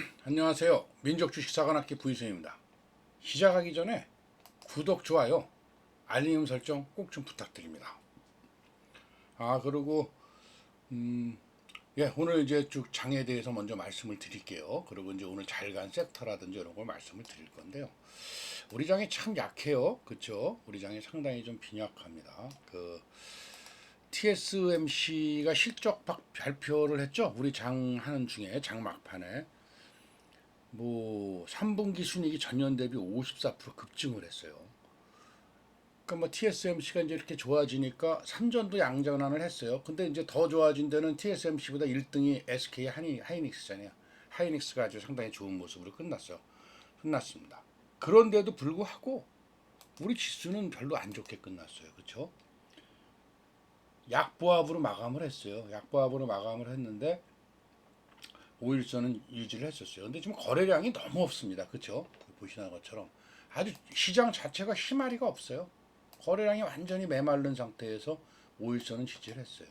안녕하세요. 민족 주식사관학기 부이생입니다. 시작하기 전에 구독, 좋아요, 알림 설정 꼭 좀 부탁드립니다. 아 그리고 음, 예 오늘 이제 쭉 장에 대해서 먼저 말씀을 드릴게요. 그리고 이제 오늘 잘 간 섹터라든지 이런 걸 말씀을 드릴 건데요. 우리 장이 참 약해요, 그렇죠? 우리 장이 상당히 좀 빈약합니다. 그 TSMC가 실적 박- 발표를 했죠. 우리 장 하는 중에 장 막판에 뭐 3분기 순이익이 전년 대비 54% 급증을 했어요. 그러니까 뭐 TSMC가 이제 이렇게 좋아지니까 삼전도 양전환을 했어요. 근데 이제 더 좋아진 데는 TSMC보다 1등이 SK 하이, 하이닉스잖아요. 하이닉스가 아주 상당히 좋은 모습으로 끝났어요. 끝났습니다. 그런데도 불구하고 우리 지수는 별로 안 좋게 끝났어요. 그렇죠? 약보합으로 마감을 했어요. 약보합으로 마감을 했는데 5일선은 유지를 했었어요. 근데 지금 거래량이 너무 없습니다. 그렇죠? 보시는 것처럼 아주 시장 자체가 희마리가 없어요. 거래량이 완전히 메마른 상태에서 5일선은 지지를 했어요.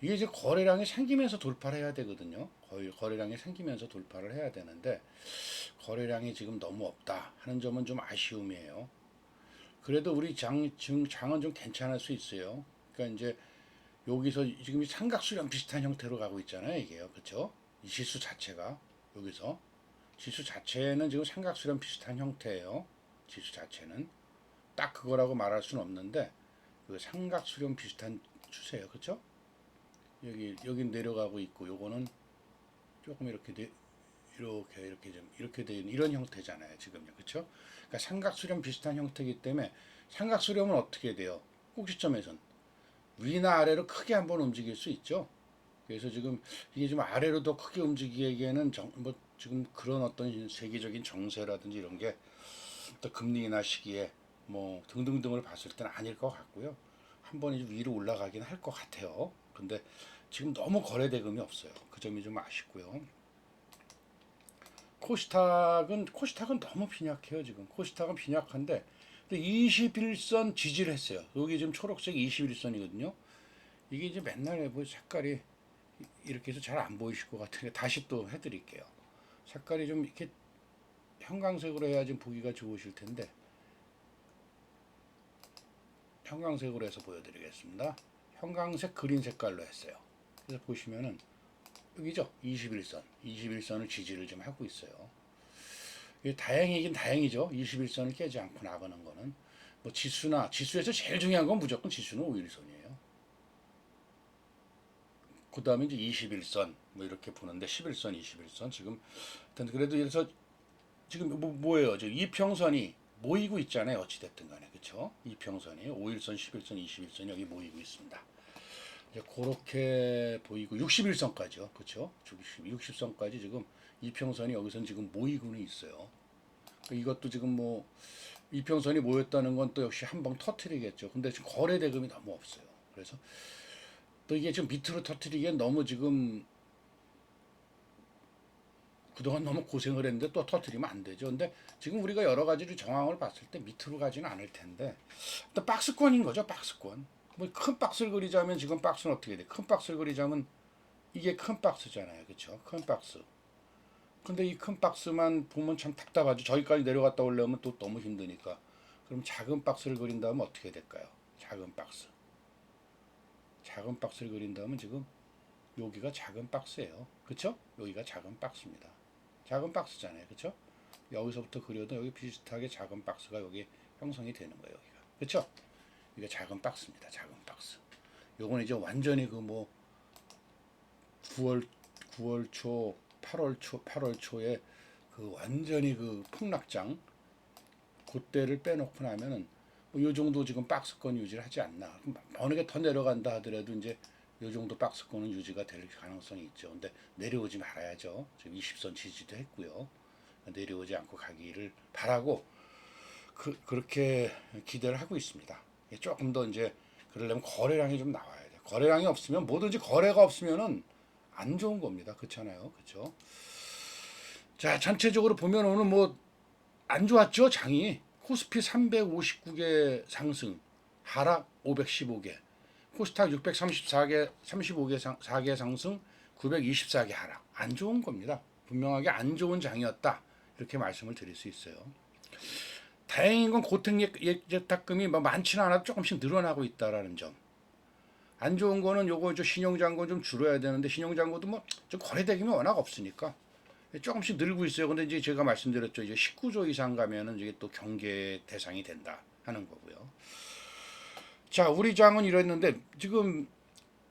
이게 이제 거래량이 생기면서 돌파를 해야 되거든요. 거의 거래량이 생기면서 돌파를 해야 되는데 거래량이 지금 너무 없다 하는 점은 좀 아쉬움이에요. 그래도 우리 장, 지금 장은 좀 괜찮을 수 있어요. 그러니까 이제 여기서 지금 이 삼각수렴 비슷한 형태로 가고 있잖아요, 이게요. 그렇죠? 이 지수 자체가 여기서 지수 자체는 지금 삼각수렴 비슷한 형태예요. 지수 자체는 딱 그거라고 말할 수는 없는데 그 삼각수렴 비슷한 추세예요. 그렇죠? 여기 여기 내려가고 있고 요거는 조금 이렇게 내, 이렇게 이렇게 좀 이렇게 돼 있는 이런 형태잖아요. 지금요. 그렇죠? 그러니까 삼각수렴 비슷한 형태이기 때문에 삼각수렴은 어떻게 돼요? 꼭지점에선 위나 아래로 크게 한번 움직일 수 있죠. 그래서 지금 이게 좀 아래로 더 크게 움직이기에는 정, 뭐 지금 그런 어떤 세계적인 정세라든지 이런 게 또 금리 인하 시기에 뭐 등등등을 봤을 때는 아닐 것 같고요. 한 번 이제 위로 올라가긴 할 것 같아요. 근데 지금 너무 거래 대금이 없어요. 그 점이 좀 아쉽고요. 코스닥은 코스닥은 너무 빈약해요 지금. 코스닥은 빈약한데 21선 지지를 했어요. 여기 지금 초록색 21선이거든요. 이게 이제 맨날 뭐 색깔이 이렇게 해서 잘 안 보이실 것 같은데 다시 또 해드릴게요. 색깔이 좀 이렇게 형광색으로 해야 좀 보기가 좋으실 텐데 형광색으로 해서 보여드리겠습니다. 형광색 그린 색깔로 했어요. 그래서 보시면은 여기죠 21선 21선을 지지를 좀 하고 있어요. 다행이긴 다행이죠. 21선을 깨지 않고 나가는 거는 뭐 지수나 지수에서 제일 중요한 건 무조건 지수는 5일선이에요. 그 다음에 이제 21선 뭐 이렇게 보는데 11선, 21선 지금 하여튼 그래도 그래서 지금 뭐 뭐예요? 지금 이평선이 모이고 있잖아요. 어찌 됐든 간에 그렇죠? 이평선이 5일선, 11선, 21선 여기 모이고 있습니다. 이제 그렇게 보이고 61선까지요. 그렇죠? 60, 60선까지 지금 이평선이 여기선 지금 모이고는 있어요. 이것도 지금 뭐 이평선이 모였다는 건 또 역시 한 방 터트리겠죠. 근데 지금 거래 대금이 너무 없어요. 그래서 또 이게 지금 밑으로 터트리기엔 너무 지금 그동안 너무 고생을 했는데 또 터트리면 안 되죠. 근데 지금 우리가 여러 가지를 정황을 봤을 때 밑으로 가지는 않을 텐데 또 박스권인 거죠. 박스권. 뭐 큰 박스를 그리자면 지금 박스는 어떻게 돼? 큰 박스를 그리자면 이게 큰 박스잖아요. 그렇죠? 큰 박스. 근데 이 큰 박스만 보면 참 답답하죠. 저기까지 내려갔다 오려면 또 너무 힘드니까. 그럼 작은 박스를 그린다면 어떻게 될까요? 작은 박스. 작은 박스를 그린다면 지금 여기가 작은 박스예요. 그쵸? 여기가 작은 박스입니다. 작은 박스잖아요. 그쵸? 여기서부터 그려도 여기 비슷하게 작은 박스가 여기 형성이 되는 거예요. 여기가. 그쵸? 이게 작은 박스입니다. 작은 박스. 요건 이제 완전히 그 뭐 9월 9월 초, 8월 초, 8월 초에 그 완전히 그 폭락장 그때를 빼놓고 나면은 뭐요 정도 지금 박스권 유지를 하지 않나. 어느 게 더 내려간다 하더라도 이제 요 정도 박스권은 유지가 될 가능성이 있죠. 근데 내려오지 말아야죠. 지금 20선 지지도 했고요. 내려오지 않고 가기를 바라고 그, 그렇게 기대를 하고 있습니다. 예, 조금 더 이제 그러려면 거래량이 좀 나와야 돼. 거래량이 없으면 뭐든지 거래가 없으면은 안 좋은 겁니다. 그렇잖아요. 그렇죠? 자, 전체적으로 보면 오늘 뭐 안 좋았죠, 장이. 코스피 359개 상승, 하락 515개. 코스닥 634개, 35개 상, 4개 상승, 924개 하락. 안 좋은 겁니다. 분명하게 안 좋은 장이었다 이렇게 말씀을 드릴 수 있어요. 다행인 건 고택 예탁금이 뭐 많지는 않아도 조금씩 늘어나고 있다라는 점. 안 좋은 거는 요거 저 신용잔고 좀 줄여야 되는데 신용잔고도 뭐 좀 거래대금이 워낙 없으니까 조금씩 늘고 있어요. 근데 이제 제가 말씀드렸죠. 이제 19조 이상 가면은 이게 또 경계 대상이 된다 하는 거고요. 자, 우리 장은 이랬는데 지금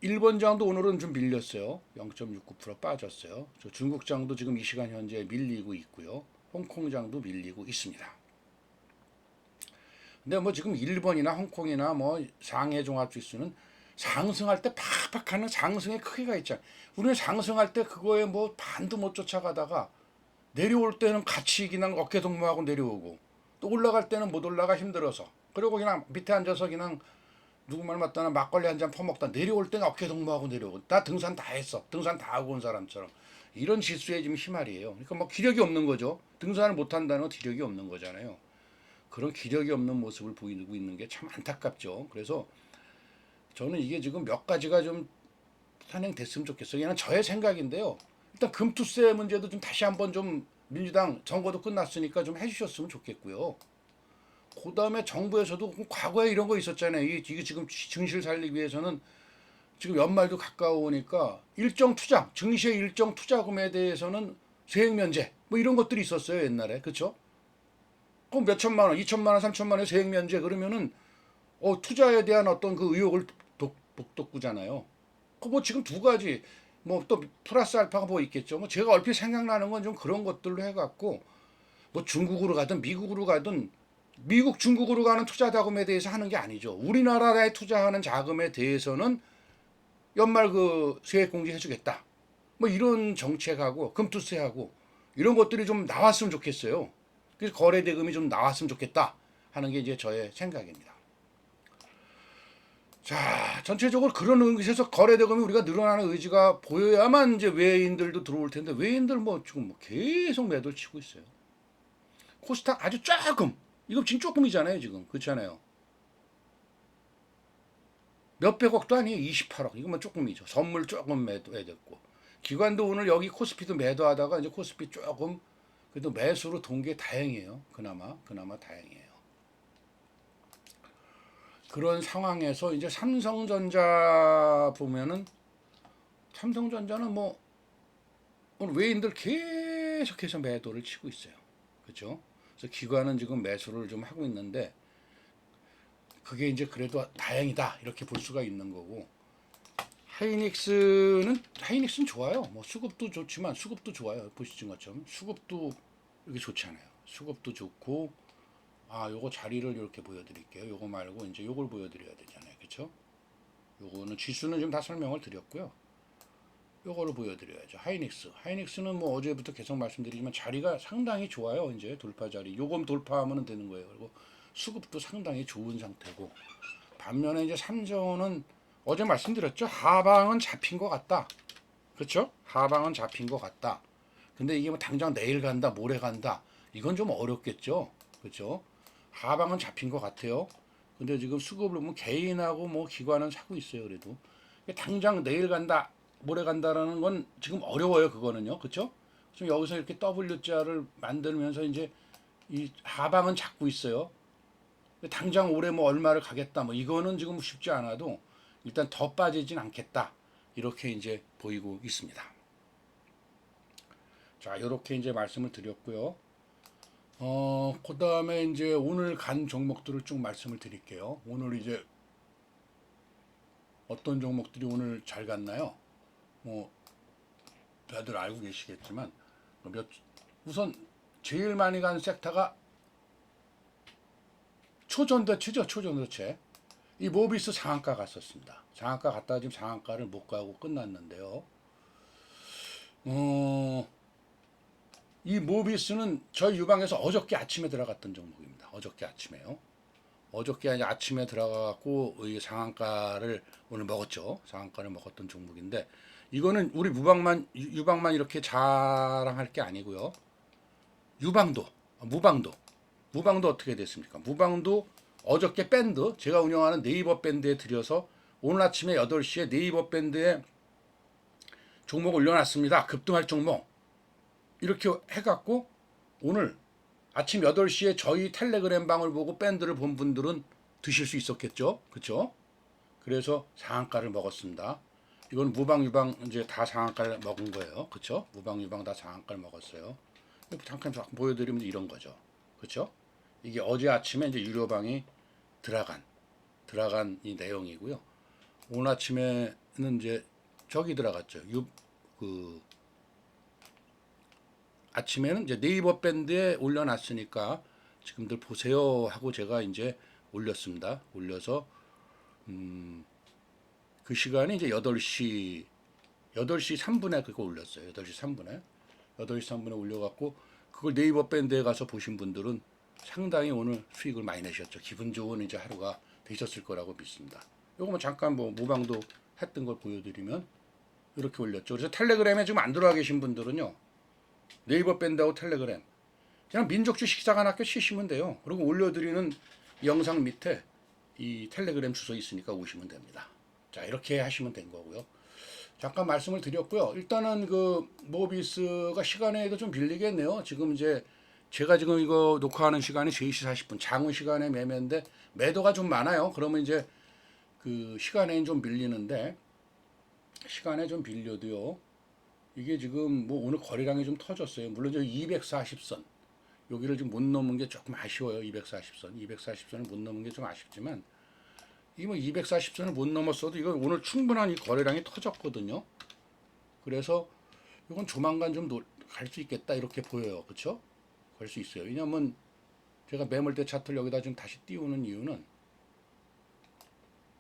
일본 장도 오늘은 좀 밀렸어요. 0.69% 빠졌어요. 저 중국 장도 지금 이 시간 현재 밀리고 있고요. 홍콩 장도 밀리고 있습니다. 근데 뭐 지금 일본이나 홍콩이나 뭐 상해 종합 지수는 상승할 때 팍팍 하는 상승의 크기가 있잖아요. 우리는 상승할 때 그거에 뭐 반도 못 쫓아가다가 내려올 때는 같이 그냥 어깨 동무하고 내려오고 또 올라갈 때는 못 올라가 힘들어서 그리고 그냥 밑에 앉아서 그냥 누구 말 맞다나 막걸리 한 잔 퍼먹다 내려올 때는 어깨 동무하고 내려오고 나 등산 다 했어 등산 다 하고 온 사람처럼 이런 지수에 지금 희말이에요. 그러니까 뭐 기력이 없는 거죠. 등산을 못 한다는 건 기력이 없는 거잖아요. 그런 기력이 없는 모습을 보이고 있는 게 참 안타깝죠. 그래서 저는 이게 지금 몇 가지가 좀 산행됐으면 좋겠어요. 그냥 저의 생각인데요. 일단 금투세 문제도 좀 다시 한번 좀 민주당 선거도 끝났으니까 좀 해주셨으면 좋겠고요. 그 다음에 정부에서도 과거에 이런 거 있었잖아요. 이- 이게 지금 증시를 살리기 위해서는 지금 연말도 가까우니까 일정 투자, 증시의 일정 투자금에 대해서는 세액 면제 뭐 이런 것들이 있었어요 옛날에 그렇죠? 그럼 몇 천만 원, 이천만 원, 삼천만 원 세액 면제 그러면은 어 투자에 대한 어떤 그 의욕을 독, 북돋구잖아요. 그 뭐 지금 두 가지 뭐 또 플러스 알파가 뭐 있겠죠. 뭐 제가 얼핏 생각나는 건 좀 그런 것들로 해갖고 뭐 중국으로 가든 미국으로 가든 미국 중국으로 가는 투자 자금에 대해서 하는 게 아니죠. 우리나라에 투자하는 자금에 대해서는 연말 그 세액 공제해 주겠다. 뭐 이런 정책하고 금투세하고 이런 것들이 좀 나왔으면 좋겠어요. 그래서 거래 대금이 좀 나왔으면 좋겠다 하는 게 이제 저의 생각입니다. 자, 전체적으로 그런 의미에서 거래 대금이 우리가 늘어나는 의지가 보여야만 이제 외인들도 들어올 텐데 외인들 뭐 지금 뭐 계속 매도를 치고 있어요. 코스닥 아주 조금 이거 지금 조금이잖아요 지금 그렇잖아요. 몇백억도 아니에요 28억 이거만 조금이죠. 선물 조금 매도해졌고 기관도 오늘 여기 코스피도 매도하다가 이제 코스피 조금 그래도 매수로 동게 다행이에요. 그나마 그나마 다행이에요. 그런 상황에서 이제 삼성전자 보면은 삼성전자는 뭐 오늘 외인들 계속해서 매도를 치고 있어요. 그렇죠? 그래서 기관은 지금 매수를 좀 하고 있는데 그게 이제 그래도 다행이다 이렇게 볼 수가 있는 거고 하이닉스는 하이닉스는 좋아요. 뭐 수급도 좋지만 수급도 좋아요. 보시는 것처럼 수급도 이렇게 좋잖아요. 수급도 좋고 아 요거 자리를 이렇게 보여드릴게요. 요거 말고 이제 요걸 보여드려야 되잖아요. 그렇죠? 요거는 지수는 지금 다 설명을 드렸고요. 요거를 보여드려야죠. 하이닉스. 하이닉스는 뭐 어제부터 계속 말씀드리지만 자리가 상당히 좋아요. 이제 돌파 자리. 요금 돌파하면 되는 거예요. 그리고 수급도 상당히 좋은 상태고 반면에 이제 삼성은 어제 말씀드렸죠. 하방은 잡힌 것 같다. 그렇죠? 하방은 잡힌 것 같다. 근데 이게 뭐 당장 내일 간다, 모레 간다. 이건 좀 어렵겠죠. 그렇죠? 하방은 잡힌 것 같아요. 근데 지금 수급을 보면 개인하고 뭐 기관은 사고 있어요. 그래도 당장 내일 간다, 모레 간다라는 건 지금 어려워요. 그거는요. 그렇죠? 지금 여기서 이렇게 W자를 만들면서 이제 이 하방은 잡고 있어요. 당장 올해 뭐 얼마를 가겠다 뭐 이거는 지금 쉽지 않아도 일단 더 빠지진 않겠다 이렇게 이제 보이고 있습니다. 자 이렇게 이제 말씀을 드렸고요. 어 그 다음에 이제 오늘 간 종목들을 쭉 말씀을 드릴게요. 오늘 이제 어떤 종목들이 오늘 잘 갔나요? 뭐 다들 알고 계시겠지만 몇 우선 제일 많이 간 섹터가 초전도체죠, 초전도체. 이 모비스 상한가 갔었습니다. 상한가 갔다가 지금 상한가를 못 가고 끝났는데요. 어, 이 모비스는 저희 유방에서 어저께 아침에 들어갔던 종목입니다. 어저께 아침에요. 어저께 아침에 들어가고 이 상한가를 오늘 먹었죠. 상한가를 먹었던 종목인데 이거는 우리 무방만 유- 유방만 이렇게 자랑할 게 아니고요. 유방도, 무방도, 무방도 어떻게 됐습니까? 무방도 어저께 밴드 제가 운영하는 네이버 밴드에 들여서 오늘 아침에 8시에 네이버 밴드에 종목 올려놨습니다. 급등할 종목. 이렇게 해갖고 오늘 아침 8시에 저희 텔레그램 방을 보고 밴드를 본 분들은 드실 수 있었겠죠. 그렇죠? 그래서 상한가를 먹었습니다. 이건 무방 유방 이제 다 상한가를 먹은 거예요. 그렇죠? 무방 유방 다 상한가를 먹었어요. 잠깐 좀 보여드리면 이런 거죠. 그렇죠? 이게 어제 아침에 이제 유료방이 들어간 들어간 이 내용이고요. 오늘 아침에는 이제 저기 들어갔죠. 유, 그 아침에는 이제 네이버 밴드에 올려놨으니까 지금들 보세요 하고 제가 이제 올렸습니다. 올려서 음, 그 시간이 이제 8시 8시 3분에 그거 올렸어요. 8시 3분에 8시 3분에 올려갖고 그걸 네이버 밴드에 가서 보신 분들은 상당히 오늘 수익을 많이 내셨죠. 기분 좋은 이제 하루가 되셨을 거라고 믿습니다. 요거 뭐 잠깐 뭐 모방도 했던 걸 보여드리면 이렇게 올렸죠. 그래서 텔레그램에 지금 안 들어와 계신 분들은요. 네이버 밴드하고 텔레그램 그냥 민족주 식사관 학교 치시면 돼요. 그리고 올려드리는 영상 밑에 이 텔레그램 주소 있으니까 오시면 됩니다. 자 이렇게 하시면 된 거고요. 잠깐 말씀을 드렸고요. 일단은 그 모비스가 시간에 좀 빌리겠네요. 지금 이제 제가 지금 이거 녹화하는 시간이 3시 40분 장우 시간에 매매인데 매도가 좀 많아요. 그러면 이제 그 시간에 좀 밀리는데 시간에 좀 빌려도요. 이게 지금 뭐 오늘 거래량이 좀 터졌어요. 물론 저 240선 여기를 지금 못 넘은 게 조금 아쉬워요. 240선, 240선을 못 넘은 게 좀 아쉽지만 이뭐 240선을 못 넘었어도 이거 오늘 충분한 이 거래량이 터졌거든요. 그래서 이건 조만간 좀 갈 수 있겠다 이렇게 보여요. 그렇죠? 갈수 있어요. 왜냐면 제가 매물대 차트를 여기다 지금 다시 띄우는 이유는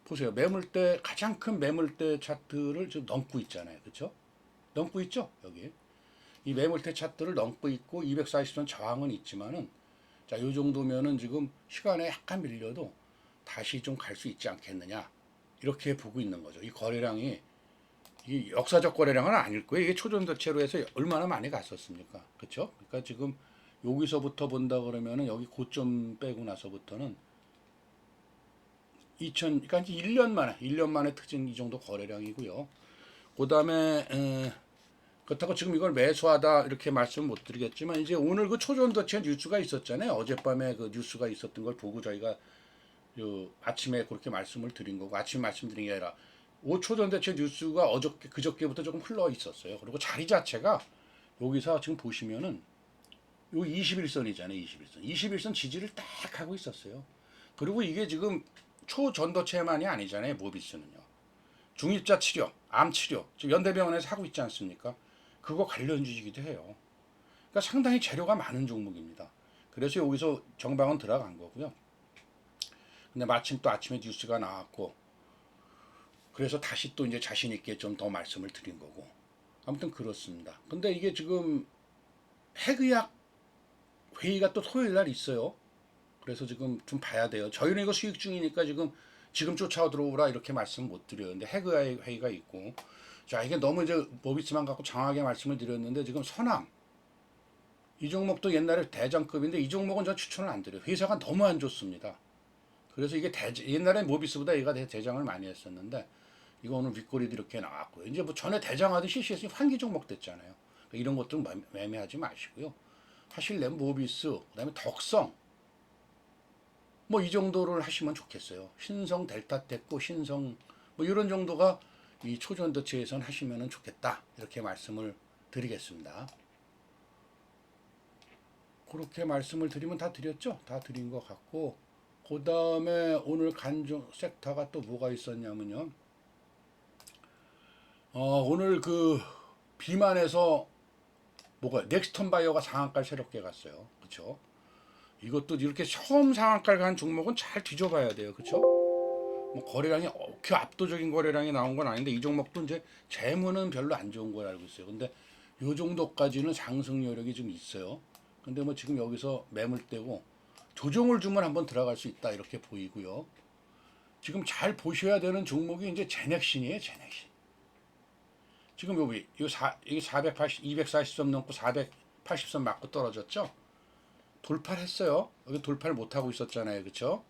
보세요. 매물대 가장 큰 매물대 차트를 지금 넘고 있잖아요. 그렇죠? 넘고 있죠? 여기. 이 매물대 차트를 넘고 있고 240선 저항은 있지만은 자, 요 정도면은 지금 시간에 약간 밀려도 다시 좀 갈 수 있지 않겠느냐. 이렇게 보고 있는 거죠. 이 거래량이 이 역사적 거래량은 아닐 거예요. 이게 초전도체로 해서 얼마나 많이 갔었습니까? 그렇죠? 그러니까 지금 여기서부터 본다 그러면은 여기 고점 빼고 나서부터는 2000 그러니까 이제 1년 만에 1년 만에 터진 이 정도 거래량이고요. 그다음에 에, 그렇다고 지금 이걸 매수하다 이렇게 말씀 못 드리겠지만 이제 오늘 그 초전도체 뉴스가 있었잖아요. 어젯밤에 그 뉴스가 있었던 걸 보고 저희가 요 아침에 그렇게 말씀을 드린 거고 아침 말씀드린 게 아니라 오 초전도체 뉴스가 어저께 그저께부터 조금 흘러 있었어요. 그리고 자리 자체가 여기서 지금 보시면은 요 21선이잖아요. 21선. 21선 지지를 딱 하고 있었어요. 그리고 이게 지금 초전도체만이 아니잖아요. 모비스는요. 중입자 치료, 암 치료, 지금 연대병원에서 하고 있지 않습니까? 그거 관련 주식이기도 해요. 그러니까 상당히 재료가 많은 종목입니다. 그래서 여기서 정방은 들어간 거고요. 근데 마침 또 아침에 뉴스가 나왔고, 그래서 다시 또 이제 자신 있게 좀 더 말씀을 드린 거고, 아무튼 그렇습니다. 근데 이게 지금 핵의학 회의가 또 토요일 날 있어요. 그래서 지금 좀 봐야 돼요. 저희는 이거 수익 중이니까 지금 지금 쫓아오 들어오라 이렇게 말씀 못 드려요. 근데 핵의 회의가 있고 자 이게 너무 이제 모비스만 갖고 장하게 말씀을 드렸는데 지금 서남 이 종목도 옛날에 대장급인데 이 종목은 저 추천을 안 드려요. 회사가 너무 안 좋습니다. 그래서 이게 대, 옛날에 모비스보다 얘가 대, 대장을 많이 했었는데 이거 오늘 윗꼬리도 이렇게 나왔고요. 이제 뭐 전에 대장하던 CCS 환기 종목 됐잖아요. 그러니까 이런 것들 매매하지 마시고요. 하실래면 모비스, 그 다음에 덕성 뭐 이 정도를 하시면 좋겠어요. 신성 델타테코 신성 뭐 이런 정도가 이 초전도체에선 하시면 좋겠다 이렇게 말씀을 드리겠습니다. 그렇게 말씀을 드리면 다 드렸죠? 다 드린 것 같고 그 다음에 오늘 간종 섹터가 또 뭐가 있었냐면요. 어, 오늘 그 비만에서 뭐가 넥스턴 바이오가 상한가를 새롭게 갔어요. 그렇죠? 이것도 이렇게 처음 상한가를 간 종목은 잘 뒤져봐야 돼요. 그렇죠? 뭐 거래량이 그 압도적인 거래량이 나온 건 아닌데 이 종목도 이제 재무는 별로 안 좋은 걸 알고 있어요. 근데 요 정도까지는 상승 여력이 좀 있어요. 근데 뭐 지금 여기서 매물대고 조정을 주면 한번 들어갈 수 있다 이렇게 보이고요. 지금 잘 보셔야 되는 종목이 이제 제넥신이에요, 제넥신. 지금 여기 이 사, 이게 480, 240선 넘고 480선 맞고 떨어졌죠? 돌파를 했어요. 여기 돌파를 못 하고 있었잖아요, 그렇죠?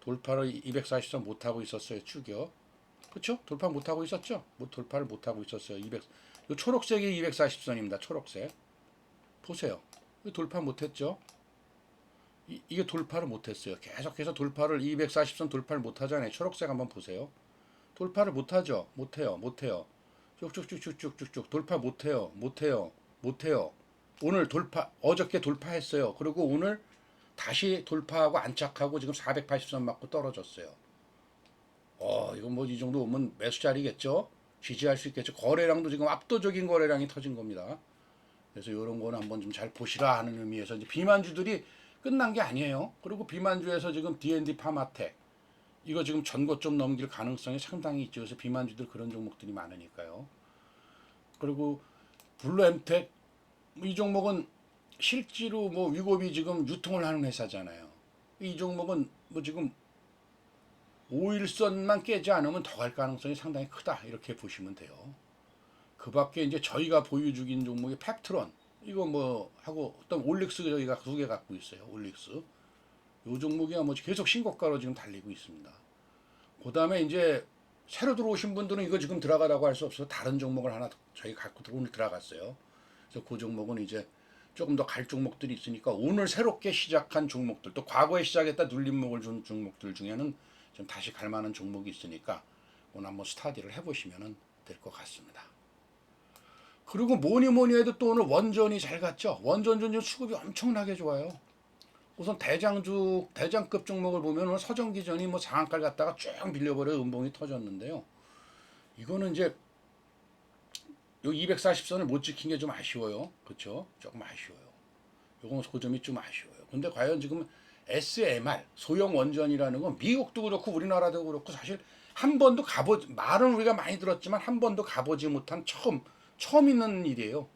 돌파를 240선 못 하고 있었어요, 쭉이요. 그렇죠? 돌파 못 하고 있었죠? 뭐 돌파를 못 하고 있었어요. 200. 이 초록색이 240선입니다. 초록색. 보세요. 돌파 못했죠? 이, 이게 돌파를 못했어요. 계속해서 돌파를 240선 돌파를 못하잖아요. 초록색 한번 보세요. 돌파를 못하죠. 못해요. 못해요. 쭉쭉쭉쭉쭉쭉 돌파 못해요. 못해요. 못해요. 오늘 돌파 어저께 돌파했어요. 그리고 오늘 다시 돌파하고 안착하고 지금 480선 맞고 떨어졌어요. 어, 이건 뭐 이 정도 오면 매수 자리겠죠? 지지할 수 있겠죠. 거래량도 지금 압도적인 거래량이 터진 겁니다. 그래서 이런 거는 한번 좀 잘 보시라 하는 의미에서 이제 비만주들이 끝난 게 아니에요. 그리고 비만주에서 지금 D&D 파마텍 이거 지금 전고 좀 넘길 가능성이 상당히 있죠. 그래서 비만주들 그런 종목들이 많으니까요. 그리고 블루엠텍 이 종목은 실제로 뭐 위고비 지금 유통을 하는 회사잖아요. 이 종목은 뭐 지금 5일선만 깨지 않으면 더 갈 가능성이 상당히 크다 이렇게 보시면 돼요. 그 밖에 이제 저희가 보유 중인 종목이 펩트론 이거 뭐 하고 어떤 올릭스 저희가 두 개 갖고 있어요. 올릭스 요 종목이야 뭐 계속 신고가로 지금 달리고 있습니다. 그 다음에 이제 새로 들어오신 분들은 이거 지금 들어가라고 할 수 없어서 다른 종목을 하나 저희 갖고 오늘 들어갔어요. 그래서 그 종목은 이제 조금 더 갈 종목들이 있으니까 오늘 새롭게 시작한 종목들 또 과거에 시작했다 눌림목을 준 종목들 중에는 좀 다시 갈 만한 종목이 있으니까 오늘 한번 스타디를 해보시면 될 것 같습니다. 그리고 뭐니 뭐니 해도 또 오늘 원전이 잘 갔죠. 원전 전전 수급이 엄청나게 좋아요. 우선 대장주 대장급 종목을 보면 서정기전이 뭐 상한가를 갔다가 쭉 밀려버려 음봉이 터졌는데요. 이거는 이제 요 240선을 못 지킨 게 좀 아쉬워요. 그렇죠? 조금 아쉬워요. 요건 그 점이 좀 아쉬워요. 근데 과연 지금 SMR 소형 원전이라는 건 미국도 그렇고 우리나라도 그렇고 사실 한 번도 가보 말은 우리가 많이 들었지만 한 번도 가보지 못한 처음 처음 있는 일이에요.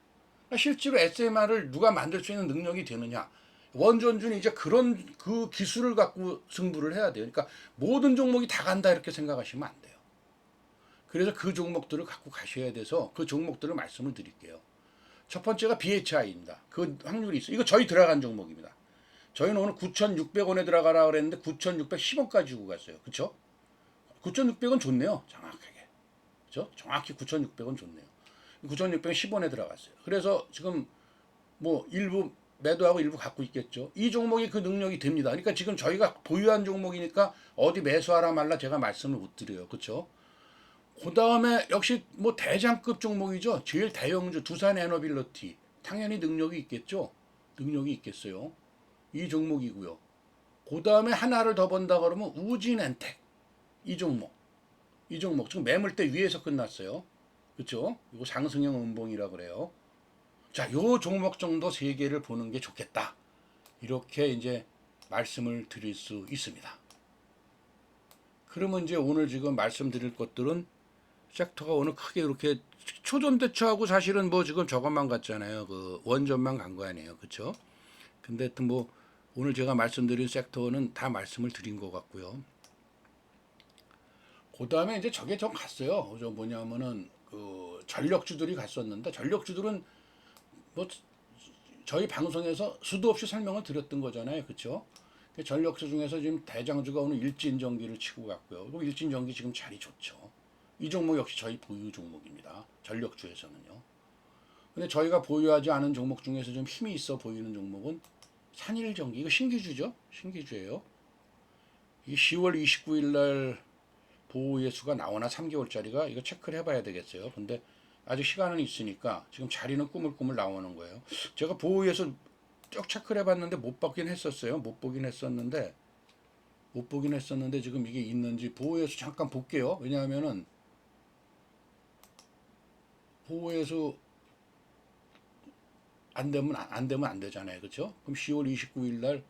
실제로 SMR을 누가 만들 수 있는 능력이 되느냐? 원전주는 이제 그런 그 기술을 갖고 승부를 해야 돼요. 그러니까 모든 종목이 다 간다 이렇게 생각하시면 안 돼요. 그래서 그 종목들을 갖고 가셔야 돼서 그 종목들을 말씀을 드릴게요. 첫 번째가 BHI입니다. 그 확률이 있어요. 이거 저희 들어간 종목입니다. 저희는 오늘 9,600원에 들어가라 그랬는데 9,610원까지 주고 갔어요. 그쵸? 9,600원 좋네요. 정확하게. 그죠? 정확히 9,600원 좋네요. 9,610원에 들어갔어요. 그래서 지금 뭐 일부 매도하고 일부 갖고 있겠죠. 이 종목이 그 능력이 됩니다. 그러니까 지금 저희가 보유한 종목이니까 어디 매수하라 말라 제가 말씀을 못 드려요. 그렇죠? 그 다음에 역시 뭐 대장급 종목이죠. 제일 대형주 두산 에너빌러티 당연히 능력이 있겠죠. 능력이 있겠어요. 이 종목이고요. 그 다음에 하나를 더 본다 그러면 우진엔텍 이 종목 이 종목 지금 매물대 위에서 끝났어요. 그렇죠? 이거 상승형 음봉이라 그래요. 자, 요 종목 정도 세 개를 보는 게 좋겠다. 이렇게 이제 말씀을 드릴 수 있습니다. 그러면 이제 오늘 지금 말씀드릴 것들은 섹터가 오늘 크게 이렇게 초전 대처하고 사실은 뭐 지금 저것만 갔잖아요. 그 원전만 간 거 아니에요. 그렇죠? 근데 하여튼 뭐 오늘 제가 말씀드린 섹터는 다 말씀을 드린 것 같고요. 그 다음에 이제 저게 좀 갔어요. 저 뭐냐면은 그 전력주들이 갔었는데 전력주들은 뭐 저희 방송에서 수도 없이 설명을 드렸던 거잖아요. 그렇죠? 전력주 중에서 지금 대장주가 오늘 일진전기를 치고 갔고요. 일진전기 지금 자리 좋죠. 이 종목 역시 저희 보유 종목입니다. 전력주에서는요. 근데 저희가 보유하지 않은 종목 중에서 좀 힘이 있어 보이는 종목은 산일전기. 이거 신기주죠? 신기주예요. 이 10월 29일 날 보호 예수가 나오나 3개월짜리가 이거 체크를 해봐야 되겠어요. 근데 아직 시간은 있으니까 지금 자리는 꾸물꾸물 나오는 거예요. 제가 보호 예수 쭉 체크를 해봤는데 못 보긴 했었어요. 못 보긴 했었는데 못 보긴 했었는데 지금 이게 있는지 보호 예수 잠깐 볼게요. 왜냐하면은 보호 예수 안 되면 안- 안 되면 안 되잖아요. 그렇죠? 그럼 10월 29일 날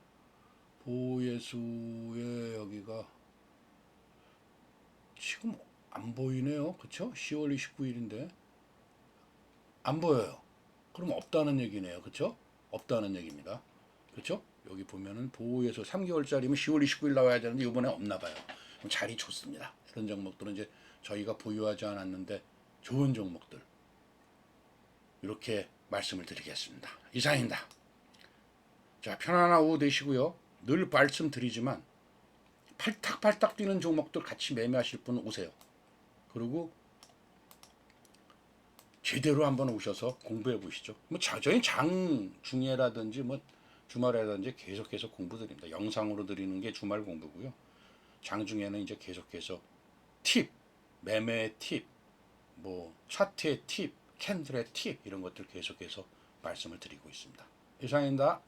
보호 예수의 여기가 지금 안 보이네요. 그쵸? 10월 29일인데. 안 보여요. 그럼 없다는 얘기네요. 그쵸? 없다는 얘기입니다. 그쵸? 여기 보면은 보호에서 3개월짜리면 10월 29일 나와야 되는데 이번에 없나 봐요. 자리 좋습니다. 이런 종목들은 이제 저희가 보유하지 않았는데 좋은 종목들. 이렇게 말씀을 드리겠습니다. 이상입니다. 자, 편안한 오후 되시고요. 늘 말씀드리지만 팔딱팔딱 뛰는 종목들 같이 매매하실 분은 오세요. 그리고 제대로 한번 오셔서 공부해 보시죠. 뭐 자, 저희 장중에라든지 뭐 주말에라든지 계속해서 공부 드립니다. 영상으로 드리는 게 주말 공부고요. 장중에는 이제 계속해서 팁, 매매 팁, 뭐 차트의 팁, 캔들의 팁 이런 것들 계속해서 말씀을 드리고 있습니다. 이상입니다.